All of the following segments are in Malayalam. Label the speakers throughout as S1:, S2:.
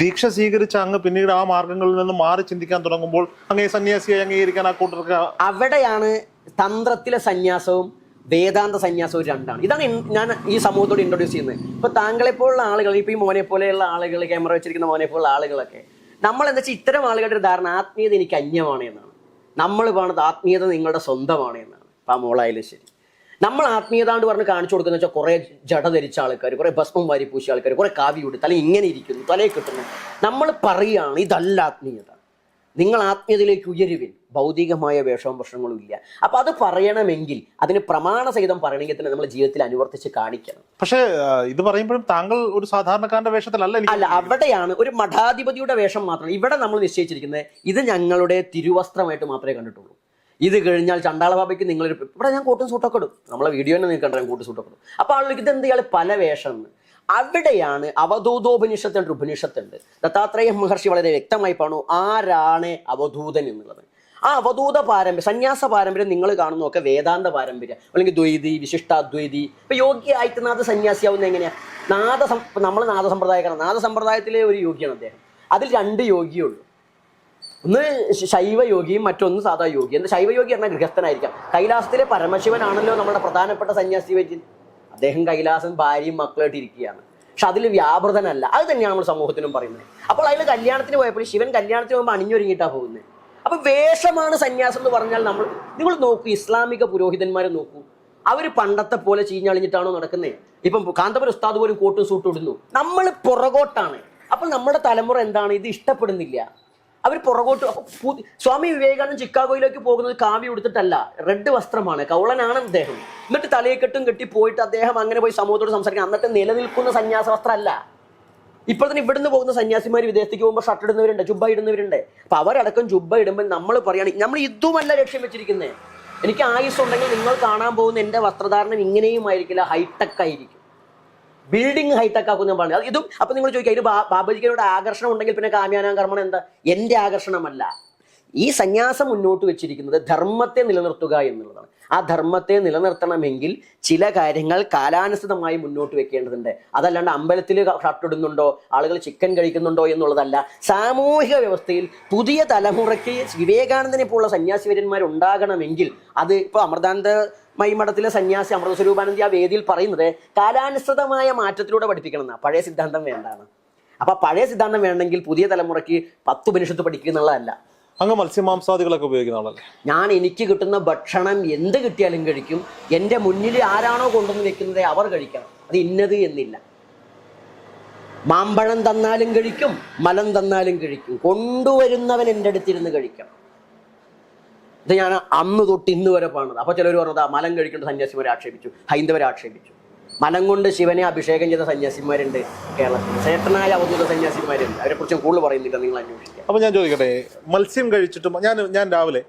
S1: ദീക്ഷ സ്വീകരിച്ച അങ്ങ് പിന്നീട് ആ മാർഗങ്ങളിൽ നിന്ന് മാറി ചിന്തിക്കാൻ തുടങ്ങുമ്പോൾ അങ്ങേ സന്യാസിയായി അംഗീകരിക്കാൻ ആ കൂട്ടർക്ക്
S2: അവിടെയാണ് തന്ത്രത്തിലെ സന്യാസവും വേദാന്ത സന്യാസവും രണ്ടാണ്. ഇതാണ് ഞാൻ ഈ സമൂഹത്തോട് ഇൻട്രൊഡ്യൂസ് ചെയ്യുന്നത്. ഇപ്പൊ താങ്കളെ പോലുള്ള ആളുകൾ ഇപ്പൊ ഈ മോനെ പോലെയുള്ള ആളുകൾ ക്യാമറ വെച്ചിരിക്കുന്ന മോനെ പോലുള്ള ആളുകളൊക്കെ നമ്മൾ എന്താ വെച്ചാൽ ഇത്തരം ആളുകളുടെ ഒരു ധാരണ ആത്മീയത എനിക്ക് അന്യമാണ് എന്നാണ്. നമ്മൾ കാണുന്നത് ആത്മീയത നിങ്ങളുടെ സ്വന്തമാണ് എന്നാണ്. ഇപ്പൊ ആ മോളായാലും ശരി. നമ്മൾ ആത്മീയത എന്ന് പറഞ്ഞ് കാണിച്ചു കൊടുക്കുന്ന വെച്ചാൽ കുറെ ജട ധരിച്ച ആൾക്കാർ കുറെ ഭസ്മം വാരി പൂശിയ ആൾക്കാർ കുറെ കാവി ഉടുത്ത് തല ഇങ്ങനെ ഇരിക്കുന്നു തലയിൽ കിട്ടുന്നു. നമ്മൾ പറയുകയാണ് ഇതല്ല ആത്മീയത. നിങ്ങൾ ആത്മീയതയിലേക്ക് ഉയരുവിൻ. ഭൗതികമായ വേഷവും പ്രശ്നങ്ങളും ഇല്ല. അപ്പൊ അത് പറയണമെങ്കിൽ അതിന് പ്രമാണ സഹിതം പറയണമെങ്കിൽ തന്നെ നമ്മൾ ജീവിതത്തിൽ അനുവർത്തിച്ച് കാണിക്കണം.
S1: പക്ഷേ ഇത് പറയുമ്പോഴും താങ്കൾ ഒരു സാധാരണക്കാരന്റെ വേഷത്തിലല്ല
S2: അല്ല അവിടെയാണ് ഒരു മഠാധിപതിയുടെ വേഷം മാത്രം. ഇവിടെ നമ്മൾ നിശ്ചയിച്ചിരിക്കുന്നത് ഇത് ഞങ്ങളുടെ തിരുവസ്ത്രമായിട്ട് മാത്രമേ കണ്ടിട്ടുള്ളൂ. ഇത് കഴിഞ്ഞാൽ ചണ്ടാള ബാബയ്ക്ക് നിങ്ങളൊരു ഇവിടെ ഞാൻ കൂട്ടും സൂട്ടൊക്കെ ഇടും. നമ്മളെ വീഡിയോ തന്നെ നിങ്ങൾക്ക് കണ്ടാൽ കൂട്ടും സൂട്ടൊക്കെ ഇടും. അപ്പൊ ആളുകൾക്ക് ഇത് എന്ത് ഇയാൾ പല വേഷം അവിടെയാണ് അവധൂതോപനിഷത്ത് എன்ற ഉപനിഷത്തുണ്ട് ദത്താത്രേയ മഹർഷി വളരെ വ്യക്തമായി പറഞ്ഞു ആരാണ് അവധൂതൻ എന്നുള്ളത്? ആ അവധൂത പാരമ്പര്യം സന്യാസ പാരമ്പര്യം നിങ്ങൾ കാണുന്നതൊക്കെ വേദാന്ത പാരമ്പര്യം. അല്ലെങ്കിൽ ദ്വൈതി വിശിഷ്ടാദ്വൈതി. ഇപ്പൊ യോഗ്യ സന്യാസിയാവുന്ന എങ്ങനെയാ? നാദ നമ്മൾ നാദസമ്പ്രദായക്കാരാണ്. നാദസമ്പ്രദായത്തിലെ ഒരു യോഗിയാണ് അദ്ദേഹം. അതിൽ രണ്ട് യോഗിയുള്ളൂ ഒന്ന് ശൈവയോഗിയും മറ്റൊന്ന് സാധാ യോഗി. എന്താ ശൈവയോഗി എന്നാൽ ഗൃഹസ്ഥനായിരിക്കാം. കൈലാസത്തിലെ പരമശിവനാണല്ലോ നമ്മുടെ പ്രധാനപ്പെട്ട സന്യാസി വൈദ്യൻ അദ്ദേഹം കൈലാസം ഭാര്യയും മക്കളായിട്ട് ഇരിക്കുകയാണ്. പക്ഷെ അതിൽ വ്യാപൃതനല്ല. അത് തന്നെയാണ് നമ്മൾ സമൂഹത്തിനും പറയുന്നത്. അപ്പോൾ അതിൽ കല്യാണത്തിന് പോയപ്പോൾ ശിവൻ കല്യാണത്തിന് പോകുമ്പോൾ അണിഞ്ഞൊരുങ്ങിയിട്ടാണ് പോകുന്നത് അപ്പൊ വേഷമാണ് സന്യാസം എന്ന് പറഞ്ഞാൽ നമ്മൾ നിങ്ങൾ നോക്കൂ ഇസ്ലാമിക പുരോഹിതന്മാരെ നോക്കൂ. അവർ പണ്ടത്തെ പോലെ ചീഞ്ഞളിഞ്ഞിട്ടാണോ നടക്കുന്നത് ഇപ്പം കാന്തപുരം ഉസ്താദ് പോലും കോട്ടും സൂട്ടും ഇടുന്നു. നമ്മൾ പുറകോട്ടാണ്. അപ്പോൾ നമ്മുടെ തലമുറ എന്താണ്? ഇത് ഇഷ്ടപ്പെടുന്നില്ല. അവർ പുറകോട്ട് സ്വാമി വിവേകാനന്ദ ചിക്കാഗോയിലേക്ക് പോകുന്നത് കാവ്യ ഉടുത്തിട്ടല്ല റെഡ് വസ്ത്രമാണ് കൗളനാണ് അദ്ദേഹം എന്നിട്ട് തലയെക്കെട്ടും കെട്ടി പോയിട്ട് അദ്ദേഹം അങ്ങനെ പോയി സമൂഹത്തോട് സംസാരിക്കാം അന്നത്തെ നിലനിൽക്കുന്ന സന്യാസ വസ്ത്രമല്ല. ഇപ്പോൾ തന്നെ ഇവിടുന്ന് പോകുന്ന സന്യാസിമാർ വിദേശത്തേക്ക് പോകുമ്പോൾ ഷർട്ട് ഇടുന്നവരുണ്ട് ജുബ്ബ ഇടുന്നവരുണ്ട്. അപ്പൊ അവരടക്കം ജുബ്ബ ഇടുമ്പോൾ നമ്മൾ പറയുകയാണ് നമ്മൾ ഇതുമല്ല ലക്ഷ്യം വെച്ചിരിക്കുന്നത് എനിക്ക് ആയുസ് ഉണ്ടെങ്കിൽ നിങ്ങൾ കാണാൻ പോകുന്ന എന്റെ വസ്ത്രധാരണം ഇങ്ങനെയും ആയിരിക്കില്ല ഹൈടെക് ആയിരിക്കും. ബിൽഡിംഗ് ഹൈടെക് ആക്കും ഞാൻ പറഞ്ഞു. അത് ഇതും അപ്പൊ നിങ്ങൾ ചോദിക്കുക അതിന് ബാബജിക്കനോട് ആകർഷണം ഉണ്ടെങ്കിൽ പിന്നെ കാമ്യാനാം കർമ്മണം എന്താ? എന്റെ ആകർഷണമല്ല. ഈ സന്യാസം മുന്നോട്ട് വെച്ചിരിക്കുന്നത് ധർമ്മത്തെ നിലനിർത്തുക എന്നുള്ളതാണ്. ആ ധർമ്മത്തെ നിലനിർത്തണമെങ്കിൽ ചില കാര്യങ്ങൾ കാലാനുസൃതമായി മുന്നോട്ട് വെക്കേണ്ടതുണ്ട്. അതല്ലാണ്ട് അമ്പലത്തിൽ ഷർട്ടിടുന്നുണ്ടോ ആളുകൾ ചിക്കൻ കഴിക്കുന്നുണ്ടോ എന്നുള്ളതല്ല. സാമൂഹിക വ്യവസ്ഥയിൽ പുതിയ തലമുറയ്ക്ക് വിവേകാനന്ദനെ പോലുള്ള സന്യാസിവര്യന്മാർ ഉണ്ടാകണമെങ്കിൽ അത് ഇപ്പോൾ അമൃതാനന്ദ മൈമഠത്തിലെ സന്യാസി അമൃത സ്വരൂപാനന്ദി ആ വേദിയിൽ പറയുന്നത് കാലാനുസൃതമായ മാറ്റത്തിലൂടെ പഠിപ്പിക്കണം എന്നാ പഴയ സിദ്ധാന്തം വേണ്ടാണ് അപ്പൊ പഴയ സിദ്ധാന്തം വേണമെങ്കിൽ പുതിയ തലമുറയ്ക്ക് പത്ത് ഉപനിഷത്ത് പഠിക്കുക എന്നുള്ളതല്ല.
S1: അങ്ങ് മത്സ്യമാംസാദികളൊക്കെ ഉപയോഗിക്കുന്ന ആളല്ലേ?
S2: ഞാൻ എനിക്ക് കിട്ടുന്ന ഭക്ഷണം എന്ത് കിട്ടിയാലും കഴിക്കും. എന്റെ മുന്നിൽ ആരാണോ കൊണ്ടുവന്ന് വെക്കുന്നത് അവർ കഴിക്കണം. അത് ഇന്നത് എന്നില്ല. മാമ്പഴം തന്നാലും കഴിക്കും മലം തന്നാലും കഴിക്കും. കൊണ്ടുവരുന്നവൻ എന്റെ അടുത്തിരുന്ന് കഴിക്കണം. ഇത് ഞാൻ അന്ന് തൊട്ട് ഇന്ന് വരെ പാണത് അപ്പൊ ചിലർ പറഞ്ഞത് "ആ, മലം കഴിക്കേണ്ട സന്യാസിമാരെ ആക്ഷേപിച്ചു ഹൈന്ദവരെ ആക്ഷേപിച്ചു. മലം കൊണ്ട് ശിവനെ അഭിഷേകം ചെയ്ത സന്യാസിമാരുണ്ട് കേരളത്തിൽ. ശ്രേഷ്ഠനായ അവധൂത സന്യാസിമാരുണ്ട്. അവരെ കുറിച്ച് കൂടുതൽ പറയുന്നില്ല നിങ്ങൾ അന്വേഷിക്കുക
S1: അപ്പൊ ഞാൻ ചോദിക്കട്ടെ മത്സ്യം കഴിച്ചിട്ട് ഞാൻ ഞാൻ രാവിലെ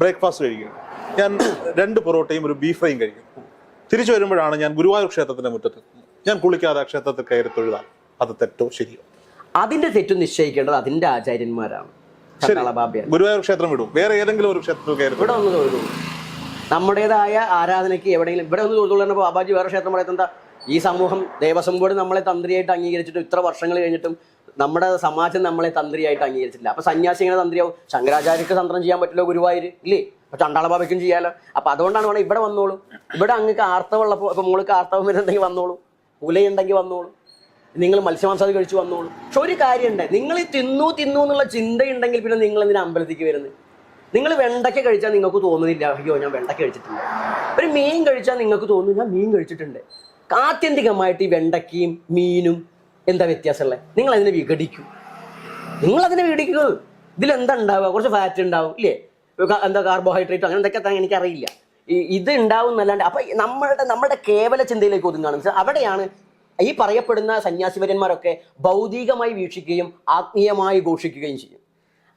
S1: ബ്രേക്ക്ഫാസ്റ്റ് കഴിക്കും. ഞാൻ രണ്ട് പൊറോട്ടയും ഒരു ബീഫ് ഫ്രൈയും കഴിക്കും. തിരിച്ചു വരുമ്പോഴാണ് ഞാൻ ഗുരുവായൂർ ക്ഷേത്രത്തിന്റെ മുറ്റത്ത് ഞാൻ കുളിക്കാതെ ആ ക്ഷേത്രത്തിൽ കയറി തൊഴുതാൽ അത് തെറ്റോ ശരിയോ?
S2: അതിന്റെ തെറ്റ് നിശ്ചയിക്കേണ്ടത് അതിന്റെ ആചാര്യന്മാരാണ്.
S1: ഗുരുവായൂർ ക്ഷേത്രം വിടും. വേറെ ഏതെങ്കിലും ഒരു ക്ഷേത്രത്തിൽ കയറി.
S2: ഇവിടെ ഒന്ന് തൊഴുതു? നമ്മുടേതായ ആരാധനയ്ക്ക് എവിടെയെങ്കിലും ഇവിടെ ഒന്ന് പറഞ്ഞപ്പോൾ ബാബാജി വേറെ ക്ഷേത്രം പറയുന്നത് എന്താ? ഈ സമൂഹം ദേവസ്വം ബോർഡ് നമ്മളെ തന്ത്രിയായിട്ട് അംഗീകരിച്ചിട്ട് ഇത്ര വർഷങ്ങൾ കഴിഞ്ഞിട്ടും നമ്മുടെ സമാജം നമ്മളെ തന്ത്രിയായിട്ട് അംഗീകരിച്ചിട്ടില്ല. അപ്പൊ സന്യാസി എങ്ങനെ തന്ത്രിയാവും? ശങ്കരാചാര്യക്ക് തന്ത്രം ചെയ്യാൻ പറ്റില്ല ഗുരുവായൂർ ഇല്ലേ? അപ്പൊ ചണ്ടാള ബാബയ്ക്കും ചെയ്യാലോ. അപ്പൊ അതുകൊണ്ടാണ് വേണം ഇവിടെ വന്നോളൂ. ഇവിടെ അങ്ങക്ക് ആർത്തവുള്ളപ്പോൾ അപ്പൊ മോൾക്ക് ആർത്തവം വരുന്നുണ്ടെങ്കിൽ വന്നോളൂ. പുലയുണ്ടെങ്കിൽ വന്നോളൂ. നിങ്ങൾ മത്സ്യമാംസാദി കഴിച്ചു വന്നോളൂ. പക്ഷെ ഒരു കാര്യമുണ്ട്. നിങ്ങൾ തിന്നു തിന്നു എന്നുള്ള ചിന്തയുണ്ടെങ്കിൽ പിന്നെ നിങ്ങൾ എന്തിനാ അമ്പലത്തിലേക്ക് വരുന്നത്? നിങ്ങൾ വെണ്ടയ്ക്ക കഴിച്ചാൽ നിങ്ങൾക്ക് തോന്നുന്നില്ല. അയ്യോ ഞാൻ വെണ്ടയ്ക്ക കഴിച്ചിട്ടുണ്ട്. ഒരു മീൻ കഴിച്ചാൽ നിങ്ങൾക്ക് തോന്നുന്നു ഞാൻ മീൻ കഴിച്ചിട്ടുണ്ട്. ആത്യന്തികമായിട്ട് ഈ വെണ്ടയ്ക്കയും മീനും എന്താ വ്യത്യാസമുള്ളത്? നിങ്ങൾ അതിനെ വിഘടിക്കും. നിങ്ങൾ അതിനെ വിഘടിക്കൂ. ഇതിലെന്താ ഉണ്ടാവുക? കുറച്ച് ഫാറ്റ് ഉണ്ടാവും ഇല്ലേ? എന്താ കാർബോഹൈഡ്രേറ്റ് അങ്ങനെ എന്തൊക്കെ എനിക്കറിയില്ല. ഇത് ഉണ്ടാവും എന്നല്ലാണ്ട് അപ്പൊ നമ്മളുടെ നമ്മുടെ കേവല ചിന്തയിലേക്ക് മനസ്സിലായോ? അവിടെയാണ് ഈ പറയപ്പെടുന്ന സന്യാസിവര്യന്മാരൊക്കെ ഭൗതികമായി വീക്ഷിക്കുകയും ആത്മീയമായി ഘോഷിക്കുകയും ചെയ്യും.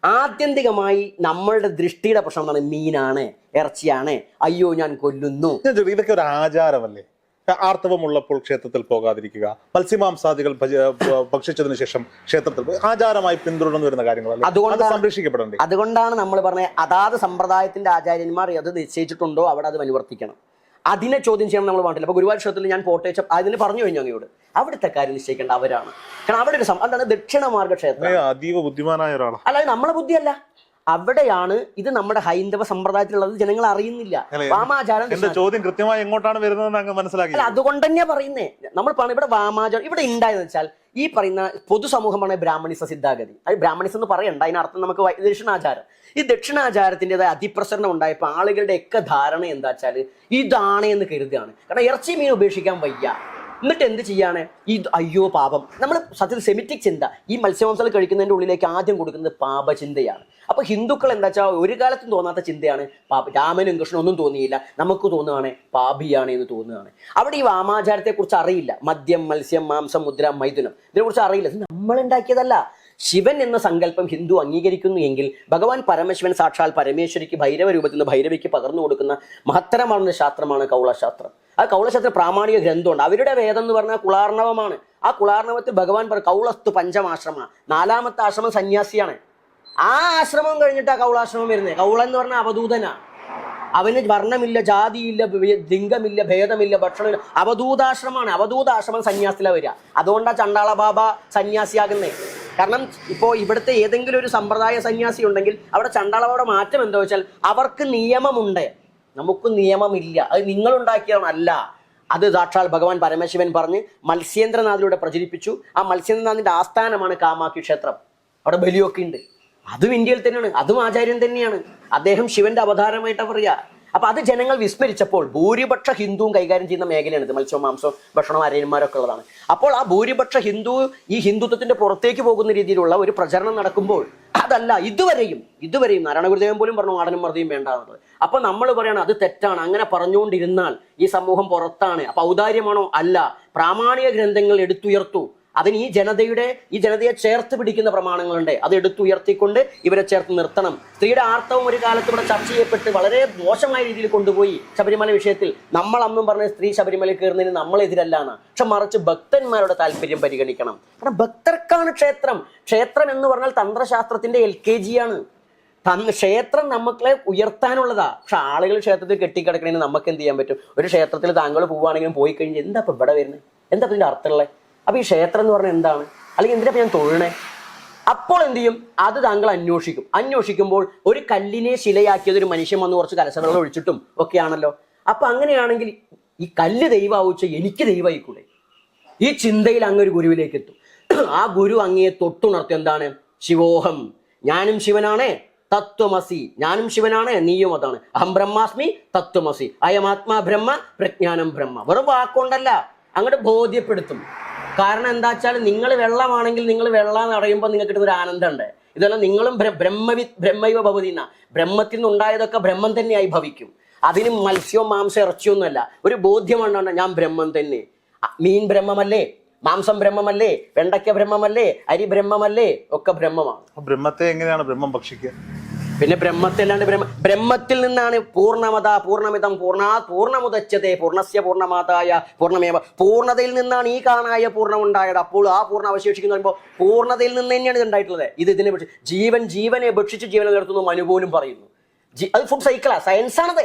S2: ആത്യന്തികമായി നമ്മളുടെ ദൃഷ്ടിയുടെ പ്രശ്നം എന്താണ്? മീനാണ് ഇറച്ചിയാണ്. അയ്യോ ഞാൻ കൊല്ലുന്നു.
S1: ഇതൊക്കെ ഒരു ആചാരമല്ലേ? ആർത്തവമുള്ളപ്പോൾ ക്ഷേത്രത്തിൽ പോകാതിരിക്കുക. മത്സ്യമാംസാദികൾ ഭക്ഷിച്ചതിന് ശേഷം ക്ഷേത്രത്തിൽ ആചാരമായി പിന്തുടർന്നു വരുന്ന കാര്യങ്ങളല്ലേ? അതുകൊണ്ട്
S2: സംരക്ഷിക്കപ്പെടേണ്ടത്
S1: സംരക്ഷിക്കപ്പെടണ്ടേ?
S2: അതുകൊണ്ടാണ് നമ്മൾ പറഞ്ഞത് അതാത് സമ്പ്രദായത്തിന്റെ ആചാര്യന്മാർ അത് നിശ്ചയിച്ചിട്ടുണ്ടോ? അവിടെ അത് അനുവർത്തിക്കണം. അതിനെ ചോദ്യം ചെയ്യണം നമ്മൾ പാടില്ല. അപ്പോൾ ഗുരുവായൂർ ക്ഷേത്രത്തിൽ ഞാൻ പോട്ടേച്ച അതിന് പറഞ്ഞു കഴിഞ്ഞു അങ്ങയോട്. അവിടുത്തെ കാര്യം നിശ്ചയിക്കേണ്ട അവരാണ്. കാരണം അവിടെ ഒരു എന്താണ് അതാണ് ദക്ഷിണമാർഗ ക്ഷേത്രം.
S1: അതീവ ബുദ്ധിമാനായ ഒരാളാണ്
S2: അല്ലാതെ നമ്മളെ ബുദ്ധിയല്ല. അവിടെയാണ് ഇത് നമ്മുടെ ഹൈന്ദവ സമ്പ്രദായത്തിലുള്ളത് ജനങ്ങൾ അറിയുന്നില്ല. വാമാചാരം
S1: ചോദ്യം കൃത്യമായി എങ്ങോട്ടാണ് വരുന്നത് മനസ്സിലാക്കി.
S2: അതുകൊണ്ട് തന്നെയാ പറയുന്നേ. നമ്മൾ പറഞ്ഞ ഇവിടെ വാമാചാരം ഇവിടെ ഉണ്ടായെന്ന് വെച്ചാൽ ഈ പറയുന്ന പൊതുസമൂഹമാണ് ബ്രാഹ്മണിസ സിദ്ധാഗതി. അത് ബ്രാഹ്മണിസം എന്ന് പറയണ്ട അതിനർത്ഥം നമുക്ക് ദക്ഷിണാചാരം. ഈ ദക്ഷിണാചാരത്തിന്റെതായ അതിപ്രസരണം ഉണ്ടായപ്പോൾ ആളുകളുടെ ഒക്കെ ധാരണ എന്താ വെച്ചാൽ ഇതാണ് എന്ന് കരുതുകയാണ്. കാരണം ഇറച്ചി മീൻ ഉപേക്ഷിക്കാൻ വയ്യ. എന്നിട്ട് എന്ത് ചെയ്യാണ്? ഈ അയ്യോ പാപം. നമ്മൾ സത്യത്തിൽ സെമിറ്റിക് ചിന്ത. ഈ മത്സ്യമാംസം കഴിക്കുന്നതിന്റെ ഉള്ളിലേക്ക് ആദ്യം കൊടുക്കുന്നത് പാപചിന്തയാണ്. അപ്പൊ ഹിന്ദുക്കൾ എന്താ വെച്ചാൽ ഒരു കാലത്തും തോന്നാത്ത ചിന്തയാണ് പാപ. രാമനും കൃഷ്ണനും ഒന്നും തോന്നിയില്ല. നമുക്ക് തോന്നുകയാണ് പാപിയാണ് എന്ന് തോന്നുകയാണ് അവിടെ ഈ വാമാചാരത്തെ കുറിച്ച് അറിയില്ല. മദ്യം മത്സ്യം മാംസം മുദ്ര മൈഥുനം. ഇതിനെക്കുറിച്ച് അറിയില്ല. നമ്മൾ ഉണ്ടാക്കിയതല്ല. ശിവൻ എന്ന സങ്കല്പം ഹിന്ദു അംഗീകരിക്കുന്നു എങ്കിൽ ഭഗവാൻ പരമശിവൻ സാക്ഷാൽ പരമേശ്വരിക്ക് ഭൈരവ രൂപത്തിൽ നിന്ന് ഭൈരവിക്ക് പകർന്നു കൊടുക്കുന്ന മഹത്തരമാർന്ന ശാസ്ത്രമാണ് കൗളശാസ്ത്രം. ആ കൗളശാസ്ത്ര പ്രാമാണിക ഗ്രന്ഥമുണ്ട്. അവരുടെ വേദം എന്ന് പറഞ്ഞാൽ കുളാർണവമാണ്. ആ കുളാർണവത്തിൽ ഭഗവാൻ പറ കൗളസ്തു പഞ്ചമാശ്രമ. നാലാമത്തെ ആശ്രമം സന്യാസിയാണ്. ആ ആശ്രമം കഴിഞ്ഞിട്ടാ കൗളാശ്രമം വരുന്നത് കൗള എന്ന് പറഞ്ഞാൽ അവധൂതനാ. അവന് വർണമില്ല ജാതിയില്ല ലിംഗമില്ല ഭേദമില്ല ഭക്ഷണമില്ല. അവധൂതാശ്രമമാണ്. അവധൂതാശ്രമം സന്യാസിലാണ് വരിക. അതുകൊണ്ടാണ് ചണ്ടാള ബാബ സന്യാസിയാകുന്നേ. കാരണം ഇപ്പോൾ ഇവിടുത്തെ ഏതെങ്കിലും ഒരു സമ്പ്രദായ സന്യാസി ഉണ്ടെങ്കിൽ അവിടെ ചണ്ടാളവരുടെ മാറ്റം എന്താ വെച്ചാൽ അവർക്ക് നിയമമുണ്ട്. നമുക്ക് നിയമമില്ല. അത് നിങ്ങളുണ്ടാക്കിയതല്ല അത് സാക്ഷാൽ ഭഗവാൻ പരമശിവൻ പറഞ്ഞ് മത്സ്യേന്ദ്രനാഥിലൂടെ പ്രചരിപ്പിച്ചു. ആ മത്സ്യേന്ദ്രനാഥിന്റെ ആസ്ഥാനമാണ് കാമാക്ഷി ക്ഷേത്രം. അവിടെ ബലിയൊക്കെ ഉണ്ട്. അതും ഇന്ത്യയിൽ തന്നെയാണ്. അതും ആചാര്യൻ തന്നെയാണ്. അദ്ദേഹം ശിവന്റെ അവതാരമായിട്ടാണ് പറയാ. അപ്പൊ അത് ജനങ്ങൾ വിസ്മരിച്ചപ്പോൾ ഭൂരിപക്ഷ ഹിന്ദുവും കൈകാര്യം ചെയ്യുന്ന മേഖലയാണ് ഇത്. മത്സ്യവും മാംസവും ഭക്ഷണവും അരയന്മാരൊക്കെ ഉള്ളതാണ്. അപ്പോൾ ആ ഭൂരിപക്ഷ ഹിന്ദു ഈ ഹിന്ദുത്വത്തിന്റെ പുറത്തേക്ക് പോകുന്ന രീതിയിലുള്ള ഒരു പ്രചരണം നടക്കുമ്പോൾ അതല്ല ഇതുവരെയും ഇതുവരെയും നാരായണ ഗുരുദേവൻ പോലും പറഞ്ഞു ആടനും മറുതിയും വേണ്ട എന്നുള്ളത് അപ്പൊ നമ്മൾ പറയണം അത് തെറ്റാണ്. അങ്ങനെ പറഞ്ഞുകൊണ്ടിരുന്നാൽ ഈ സമൂഹം പുറത്താണ്. അപ്പൊ ഔദാര്യമാണോ? അല്ല. പ്രാമാണിക ഗ്രന്ഥങ്ങൾ എടുത്തുയർത്തു. അതിന് ഈ ജനതയുടെ ഈ ജനതയെ ചേർത്ത് പിടിക്കുന്ന പ്രമാണങ്ങളുണ്ട്. അത് എടുത്തുയർത്തിക്കൊണ്ട് ഇവരെ ചേർത്ത് നിർത്തണം. സ്ത്രീയുടെ ആർത്തവം ഒരു കാലത്ത് ഇവിടെ ചർച്ച ചെയ്യപ്പെട്ട് വളരെ മോശമായ രീതിയിൽ കൊണ്ടുപോയി ശബരിമല വിഷയത്തിൽ. നമ്മൾ അന്നും പറഞ്ഞ സ്ത്രീ ശബരിമല കയറുന്നതിന് നമ്മളെതിരല്ലാണ് പക്ഷെ മറിച്ച് ഭക്തന്മാരുടെ താല്പര്യം പരിഗണിക്കണം. കാരണം ഭക്തർക്കാണ് ക്ഷേത്രം. ക്ഷേത്രം എന്ന് പറഞ്ഞാൽ തന്ത്രശാസ്ത്രത്തിന്റെ എൽ കെ ജി ആണ്. തന്ന് ക്ഷേത്രം നമ്മളെ ഉയർത്താനുള്ളതാ. പക്ഷെ ആളുകൾ ക്ഷേത്രത്തിൽ കെട്ടിക്കിടക്കണേന് നമുക്ക് എന്ത് ചെയ്യാൻ പറ്റും? ഒരു ക്ഷേത്രത്തിൽ താങ്കൾ പോവുകയാണെങ്കിലും പോയി കഴിഞ്ഞാൽ എന്താ ഇപ്പൊ ഇവിടെ വരുന്നത്? എന്താ ഇതിന്റെ അർത്ഥമുള്ളത്? അപ്പൊ ഈ ക്ഷേത്രം എന്ന് പറഞ്ഞാൽ എന്താണ്? അല്ലെങ്കിൽ എന്തിനാ ഞാൻ തൊഴണേ? അപ്പോൾ എന്ത് ചെയ്യും? അത് താങ്കൾ അന്വേഷിക്കും. അന്വേഷിക്കുമ്പോൾ ഒരു കല്ലിനെ ശിലയാക്കിയത് ഒരു മനുഷ്യൻ വന്ന് കുറച്ച് കലശവെള്ളം ഒഴിച്ചിട്ടും ഒക്കെയാണല്ലോ. അപ്പൊ അങ്ങനെയാണെങ്കിൽ ഈ കല്ല് ദൈവമാവുച്ച എനിക്ക് ദൈവമായിക്കൂടെ? ഈ ചിന്തയിൽ അങ്ങ് ഒരു ഗുരുവിലേക്ക് എത്തും. ആ ഗുരു അങ്ങയെ തൊട്ടുണർത്തി. എന്താണ്? ശിവോഹം. ഞാനും ശിവനാണ്. തത്വമസി. ഞാനും ശിവനാണ്. നീയും അതാണ്. അഹം ബ്രഹ്മാസ്മി തത്വമസി. അയം ആത്മാ ബ്രഹ്മ പ്രജ്ഞാനം ബ്രഹ്മ. വെറും വാക്കുകൊണ്ടല്ല. അങ്ങോട്ട് ബോധ്യപ്പെടുത്തും. കാരണം എന്താ വെച്ചാൽ നിങ്ങൾ വെള്ളമാണെങ്കിൽ നിങ്ങൾ വെള്ളം എന്ന് നിങ്ങൾക്ക് കിട്ടുന്ന ഒരു ആനന്ദമുണ്ട്. ഇതെല്ലാം നിങ്ങളും ബ്ര- ബ്രഹ്മവി ബ്രഹ്മൈവ ഭവതി എന്ന ബ്രഹ്മത്തിൽ നിന്നുണ്ടായതൊക്കെ ബ്രഹ്മം തന്നെയായി ഭവിക്കും. അതിന് മത്സ്യവും മാംസം ഇറച്ചിയൊന്നുമല്ല. ഒരു ബോധ്യമാണ് ഞാൻ ബ്രഹ്മം തന്നെ. മീൻ ബ്രഹ്മമല്ലേ? മാംസം ബ്രഹ്മമല്ലേ? വെണ്ടയ്ക്ക ബ്രഹ്മമല്ലേ? അരി ബ്രഹ്മമല്ലേ? ഒക്കെ ബ്രഹ്മമാണ്.
S1: ബ്രഹ്മത്തെ എങ്ങനെയാണ് ബ്രഹ്മം ഭക്ഷിക്കുക?
S2: പിന്നെ ബ്രഹ്മത്തിലാണ്ട് ബ്രഹ്മ ബ്രഹ്മത്തിൽ നിന്നാണ് പൂർണമത പൂർണമിതം പൂർണാ പൂർണമുദച്ചതേ പൂർണസ്യ പൂർണമാതായ പൂർണമേവ പൂർണതയിൽ നിന്നാണ് ഈ കാണായ പൂർണം ഉണ്ടായത് അപ്പോൾ ആ പൂർണ അവശേഷിക്കുന്ന പറയുമ്പോൾ പൂർണതയിൽ നിന്ന് തന്നെയാണ് ഇത് ഉണ്ടായിട്ടുള്ളത്. ഇത് ഇതിനെ പക്ഷേ ജീവൻ ജീവനെ ഭക്ഷിച്ച് ജീവനെ നിർത്തുന്നു മനു പോലും പറയുന്നു. അത് ഫുഡ് സൈക്കിളാ സയൻസാണത്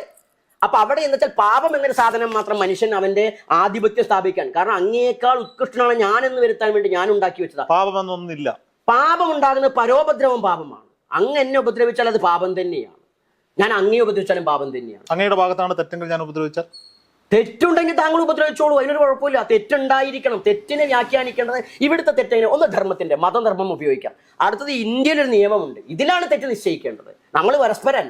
S2: അപ്പൊ അവിടെ എന്ന് വെച്ചാൽ പാപം എന്നൊരു സാധനം മാത്രം മനുഷ്യൻ അവന്റെ ആധിപത്യം സ്ഥാപിക്കാൻ. കാരണം അങ്ങേക്കാൾ ഉത്കൃഷ്ടനാണ് ഞാൻ എന്ന് വരുത്താൻ വേണ്ടി ഞാൻ ഉണ്ടാക്കി വെച്ചതാണ്
S1: പാപമെന്നൊന്നില്ല
S2: പാപം ഉണ്ടാകുന്ന പരോപദ്രവം പാപമാണ്. അങ്ങ് എന്നെ ഉപദ്രവിച്ചാൽ അത് പാപം തന്നെയാണ്. ഞാൻ അങ്ങേ ഉപദ്രവിച്ചാലും പാപം തന്നെയാണ്.
S1: അങ്ങയുടെ ഭാഗത്താണ് തെറ്റെങ്കിൽ ഞാൻ ഉപദ്രവിച്ചാൽ?
S2: തെറ്റുണ്ടെങ്കിൽ താങ്കൾ ഉപദ്രവിച്ചോളൂ. അതിനൊരു കുഴപ്പമില്ല. തെറ്റുണ്ടായിരിക്കണം. തെറ്റിനെ വ്യാഖ്യാനിക്കേണ്ടത് ഇവിടുത്തെ തെറ്റിനെ ഒന്ന് ധർമ്മത്തിന്റെ മതധർമ്മം ഉപയോഗിക്കാം. അടുത്തത് ഇന്ത്യയിലൊരു നിയമമുണ്ട്. ഇതിലാണ് തെറ്റ് നിശ്ചയിക്കേണ്ടത്. നമ്മൾ പരസ്പരമല്ല